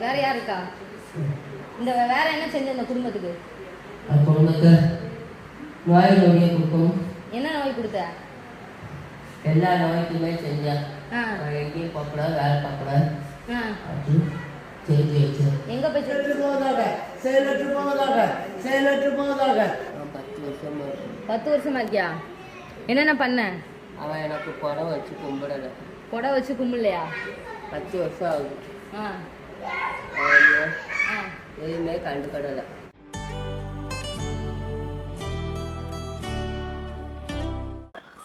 வேற யார் இருக்கா? இந்த வேற என்ன செஞ்ச இந்த குடும்பத்துக்கு? குடும்பத்தை நோய் நொடியை கொடுக்கும். என்ன நோய் கொடுத்த? எல்லா நோய்க்குமே நான் எங்கேயும் போகக்கூடாது வேலை பார்க்கக்கூடாது. செஞ்சு வச்சேன் எங்க போய் செஞ்ச? செயலற்று போவதாக செயலற்று போவதாக செயலற்று போவதாக. பத்து வருஷமா. பத்து வருஷமா இருக்கியா? என்னென்ன பண்ண? அவன் எனக்கு புடவை வச்சு கும்பிடலை. புடவை வச்சு கும்பிடலையா? பத்து வருஷம் ஆகுது. ஆ. எதுவுமே கண்டுக்கிடலை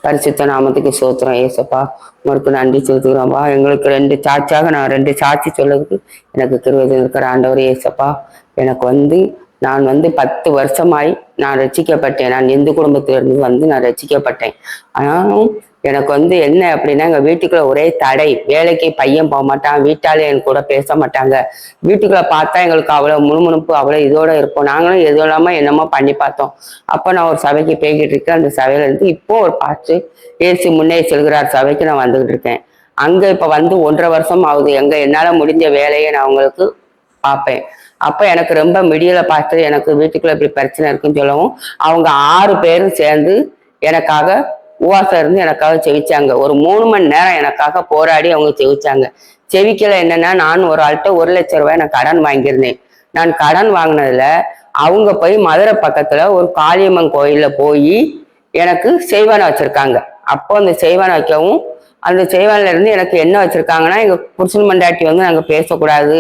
பரிசுத்த நாமத்துக்கு சோத்திரம் ஏசப்பா. உங்களுக்கு நன்றி செலுத்துகிறோம்ப்பா எங்களுக்கு ரெண்டு சாட்சியாக நான் ரெண்டு சாட்சி சொல்லதுக்கு எனக்கு கிருவது இருக்கிற ஆண்டவர் ஏசப்பா. எனக்கு வந்து நான் வந்து பத்து வருஷமாய் நான் ரசிக்கப்பட்டேன் நான் இந்து குடும்பத்திலிருந்து வந்து நான் ரசிக்கப்பட்டேன் ஆனாலும் எனக்கு வந்து என்ன அப்படின்னா எங்கள் வீட்டுக்குள்ள ஒரே தடை. வேலைக்கு பையன் போக மாட்டான் வீட்டாலே என் கூட பேச மாட்டாங்க. வீட்டுக்குள்ள பார்த்தா எங்களுக்கு அவ்வளோ முணுமுணுப்பு அவ்வளோ இதோட இருப்போம். நாங்களும் எதுவும் இல்லாமல் என்னமோ பண்ணி பார்த்தோம். அப்போ நான் ஒரு சபைக்கு போய்கிட்டு இருக்கேன். அந்த சபையிலேருந்து இப்போ ஒரு பாஸ்ட் ஏசி முன்னே செல்கிறார் சபைக்கு நான் வந்துகிட்டு இருக்கேன். அங்கே இப்போ வந்து ஒன்றரை வருஷம் ஆகுது. எங்கே என்னால் முடிஞ்ச வேலையை நான் அவங்களுக்கு பார்ப்பேன். அப்போ எனக்கு ரொம்ப மிடியில் பார்த்து எனக்கு வீட்டுக்குள்ளே இப்படி பிரச்சனை இருக்குன்னு சொல்லவும் அவங்க ஆறு பேரும் சேர்ந்து எனக்காக உவாசம் இருந்து எனக்காக செவிச்சாங்க. ஒரு மூணு மணி நேரம் எனக்காக போராடி அவங்க செவிச்சாங்க. செவிக்கல என்னன்னா நான் ஒரு ஆள்கிட்ட ஒரு லட்ச ரூபாய் நான் கடன் வாங்கியிருந்தேன். நான் கடன் வாங்கினதுல அவங்க போய் மதுரை பக்கத்துல ஒரு காளியம்மன் கோயில்ல போய் எனக்கு செய்வானை வச்சிருக்காங்க. அப்போ அந்த செய்வானை வைக்கவும் அந்த செய்வானில இருந்து எனக்கு என்ன வச்சிருக்காங்கன்னா எங்க புருஷன் மண்டாட்டி வந்து நாங்க பேசக்கூடாது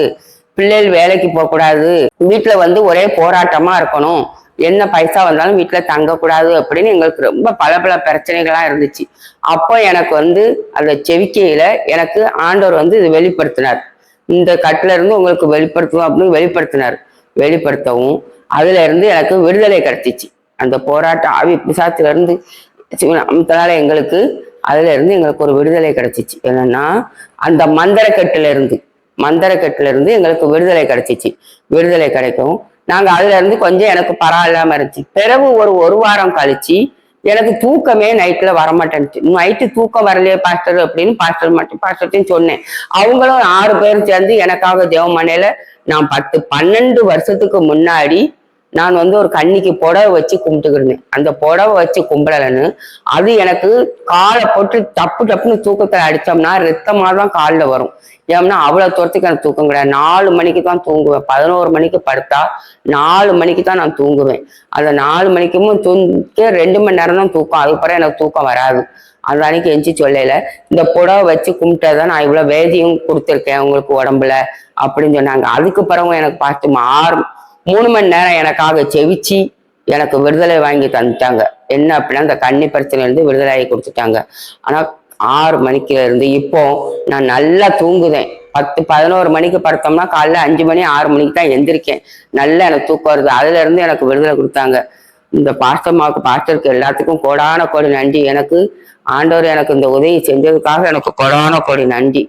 பிள்ளைகள் வேலைக்கு போகக்கூடாது வீட்டுல வந்து ஒரே போராட்டமா இருக்கணும். என்ன பைசா வந்தாலும் வீட்டில் தங்கக்கூடாது அப்படின்னு எங்களுக்கு ரொம்ப பல பல பிரச்சனைகளாக இருந்துச்சு. அப்போ எனக்கு வந்து அந்த செவிக்கையில் எனக்கு ஆண்டவர் வந்து இது வெளிப்படுத்தினார். இந்த கட்டுல இருந்து உங்களுக்கு வெளிப்படுத்துவோம் அப்படின்னு வெளிப்படுத்தினார். வெளிப்படுத்தவும் அதுல இருந்து எனக்கு விடுதலை கிடைச்சிச்சு. அந்த போராட்ட ஆவி பிசாத்துல இருந்து எங்களுக்கு அதுல இருந்து எங்களுக்கு ஒரு விடுதலை கிடைச்சிச்சு. என்னன்னா அந்த மந்திரக்கட்டுல இருந்து மந்திரக்கட்டுல இருந்து எங்களுக்கு விடுதலை கிடைச்சிச்சு. விடுதலை கிடைக்கும். நாங்க அதுல இருந்து கொஞ்சம் எனக்கு பரவாயில்லாம இருந்துச்சு. பிறகு ஒரு ஒரு வாரம் கழிச்சு எனக்கு தூக்கமே நைட்ல வரமாட்டேன்ச்சு நைட்டு தூக்கம் வரலையே பாஸ்டர் அப்படின்னு பாஸ்டர் மட்டும் பாஸ்டர்ட்டையும் சொன்னேன். அவங்களும் ஆறு பேரும் சேர்ந்து எனக்காக தேவமனையில நான் பத்து பன்னெண்டு வருஷத்துக்கு முன்னாடி நான் வந்து ஒரு கன்னிக்கு புடவை வச்சு கும்பிட்டுக்கிருந்தேன். அந்த புடவை வச்சு கும்பிடலன்னு அது எனக்கு காலை போட்டு டப்பு டப்புன்னு தூக்கத்தில் அடிச்சோம்னா ரத்தமாக தான் காலில் வரும். ஏன்னா அவ்வளோ தூரத்துக்கு எனக்கு தூக்கம் கிடையாது. நாலு மணிக்கு தான் தூங்குவேன். பதினோரு மணிக்கு படுத்தா நாலு மணிக்கு தான் நான் தூங்குவேன். அந்த நாலு மணிக்கும் தூங்க ரெண்டு மணி நேரம் தான் தூக்கம். அதுக்கப்புறம் எனக்கு தூக்கம் வராது. அந்த அன்னைக்கு எஞ்சி சொல்லல. இந்த புடவை வச்சு கும்பிட்டதான் நான் இவ்வளோ வேதியும் கொடுத்துருக்கேன் உங்களுக்கு உடம்புல அப்படின்னு சொன்னாங்க. அதுக்கு பிறகு எனக்கு பார்த்து ஆறு மூணு மணி நேரம் எனக்காக செவிச்சு எனக்கு விடுதலை வாங்கி தந்துட்டாங்க. என்ன அப்படின்னா அந்த கண்ணி பிரச்சனையிலேருந்து விடுதலை கொடுத்துட்டாங்க. ஆனால் ஆறு மணிக்குல இருந்து இப்போ நான் நல்லா தூங்குதேன். பத்து பதினோரு மணிக்கு படுத்தோம்னா காலைல அஞ்சு மணி ஆறு மணிக்கு தான் எந்திரிக்கேன். நல்லா எனக்கு தூக்கம் வருது. அதுல இருந்து எனக்கு விடுதலை கொடுத்தாங்க. இந்த பாஸ்டர்மாவுக்கு பாஸ்டருக்கு எல்லாத்துக்கும் கோடான கோடி நன்றி. எனக்கு ஆண்டவர் எனக்கு இந்த உதவி செஞ்சதுக்காக எனக்கு கோடான கோடி நன்றி.